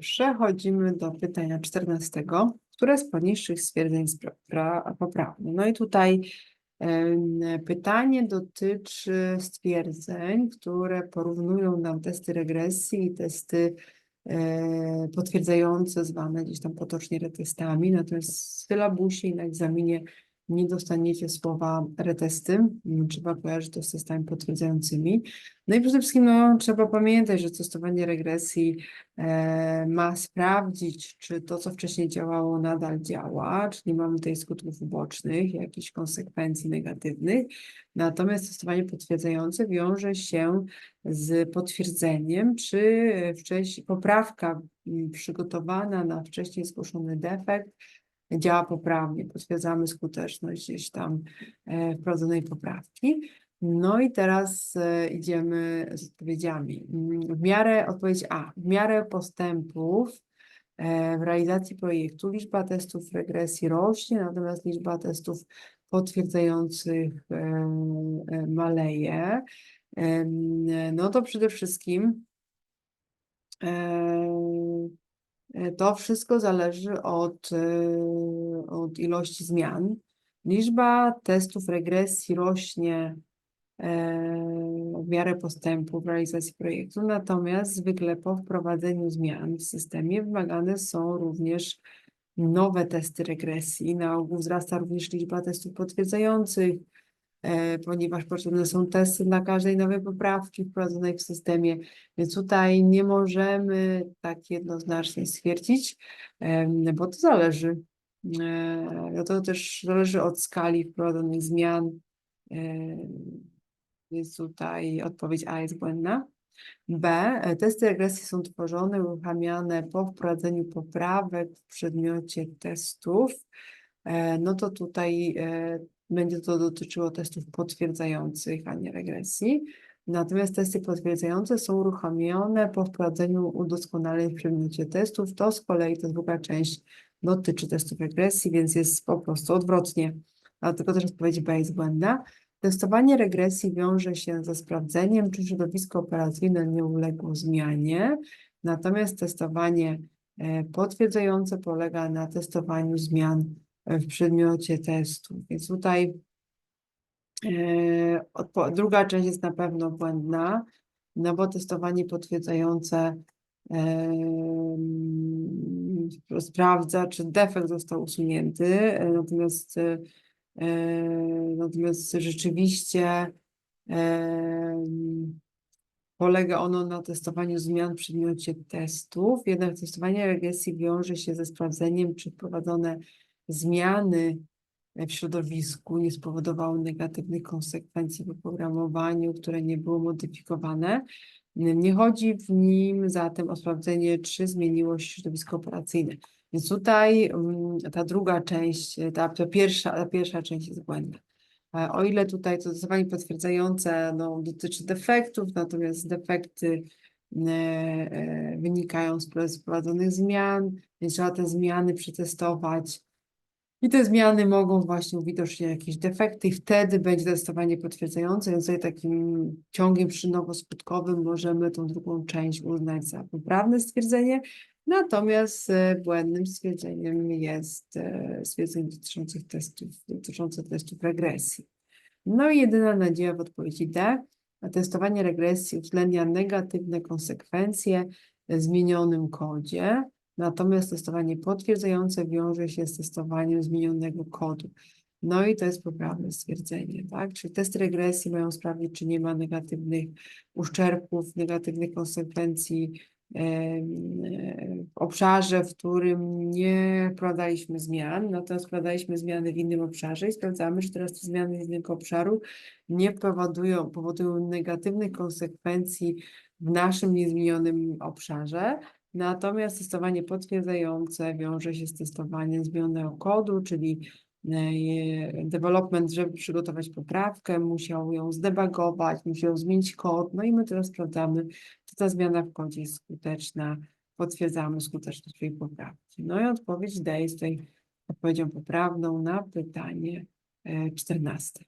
Przechodzimy do pytania 14, które z poniższych stwierdzeń poprawne. No i tutaj pytanie dotyczy stwierdzeń, które porównują nam testy regresji i testy e, potwierdzające, zwane gdzieś tam potocznie retestami. Natomiast w sylabusie i na egzaminie nie dostaniecie słowa retesty. Mm, Trzeba kojarzyć to z testami potwierdzającymi. No i przede wszystkim no, trzeba pamiętać, że testowanie regresji e, ma sprawdzić, czy to, co wcześniej działało, nadal działa, czy nie mamy tutaj skutków ubocznych, jakichś konsekwencji negatywnych. Natomiast testowanie potwierdzające wiąże się z potwierdzeniem, czy wcześniej poprawka przygotowana na wcześniej zgłoszony defekt działa poprawnie, potwierdzamy skuteczność gdzieś tam e, wprowadzonej poprawki. No i teraz e, idziemy z odpowiedziami. Mm, W miarę, odpowiedź A, w miarę postępów e, w realizacji projektu liczba testów regresji rośnie, natomiast liczba testów potwierdzających maleje. No to przede wszystkim To wszystko zależy od, e, od ilości zmian. Liczba testów regresji rośnie e, w miarę postępu w realizacji projektu, natomiast zwykle po wprowadzeniu zmian w systemie wymagane są również nowe testy regresji. Na ogół wzrasta również liczba testów potwierdzających, e, ponieważ potrzebne są testy dla każdej nowej poprawki wprowadzonej w systemie, więc tutaj nie możemy tak jednoznacznie stwierdzić, bo to zależy. E, No to też zależy od skali wprowadzonych zmian, e, więc tutaj odpowiedź A jest błędna. B. e, Testy regresji są tworzone, uruchamiane po wprowadzeniu poprawek w przedmiocie testów. E, No to tutaj e, będzie to dotyczyło testów potwierdzających, a nie regresji. Natomiast testy potwierdzające są uruchomione po wprowadzeniu udoskonaleń w przedmiocie testów. To z kolei ta druga część dotyczy testów regresji, więc jest po prostu odwrotnie. Dlatego też odpowiedź B jest błędna. Testowanie regresji wiąże się ze sprawdzeniem, czy środowisko operacyjne nie uległo zmianie. Natomiast testowanie e, potwierdzające polega na testowaniu zmian w przedmiocie testu. Więc tutaj e, druga część jest na pewno błędna, no bo testowanie potwierdzające em, sprawdza, czy defekt został usunięty, e, natomiast, e, e, natomiast rzeczywiście Polega ono na testowaniu zmian w przedmiocie testów, jednak testowanie regresji wiąże się ze sprawdzeniem, czy wprowadzone zmiany w środowisku nie spowodowały negatywnych konsekwencji w oprogramowaniu, które nie było modyfikowane. Nie chodzi w nim zatem o sprawdzenie, czy zmieniło się środowisko operacyjne. Więc tutaj mm, ta druga część, ta, ta, pierwsza, ta pierwsza część jest błędna. E, O ile tutaj to testowanie potwierdzające no, dotyczy defektów, natomiast defekty e, e, wynikają z wprowadzonych zmian, więc trzeba te zmiany przetestować. I te zmiany mogą właśnie uwidoczniać jakieś defekty i wtedy będzie testowanie potwierdzające, więc tutaj takim ciągiem przyczynowo-skutkowym możemy tą drugą część uznać za poprawne stwierdzenie, natomiast e, błędnym stwierdzeniem jest e, stwierdzenie dotyczących testów, dotyczące testów regresji. No i jedyna nadzieja w odpowiedzi D. Testowanie regresji uwzględnia negatywne konsekwencje w zmienionym kodzie, natomiast testowanie potwierdzające wiąże się z testowaniem zmienionego kodu. No i to jest poprawne stwierdzenie, tak? Czyli testy regresji mają sprawdzić, czy nie ma negatywnych uszczerbków, negatywnych konsekwencji w obszarze, w którym nie wprowadzaliśmy zmian, natomiast wprowadzaliśmy zmiany w innym obszarze i sprawdzamy, czy teraz te zmiany z innego obszaru nie powodują, powodują negatywnych konsekwencji w naszym niezmienionym obszarze. Natomiast testowanie potwierdzające wiąże się z testowaniem zmienionego kodu, czyli e, development, żeby przygotować poprawkę, musiał ją zdebugować, musiał zmienić kod, no i my teraz sprawdzamy, czy ta zmiana w kodzie jest skuteczna, potwierdzamy skuteczność tej poprawki. No i odpowiedź D jest tutaj odpowiedzią poprawną na pytanie e, 14.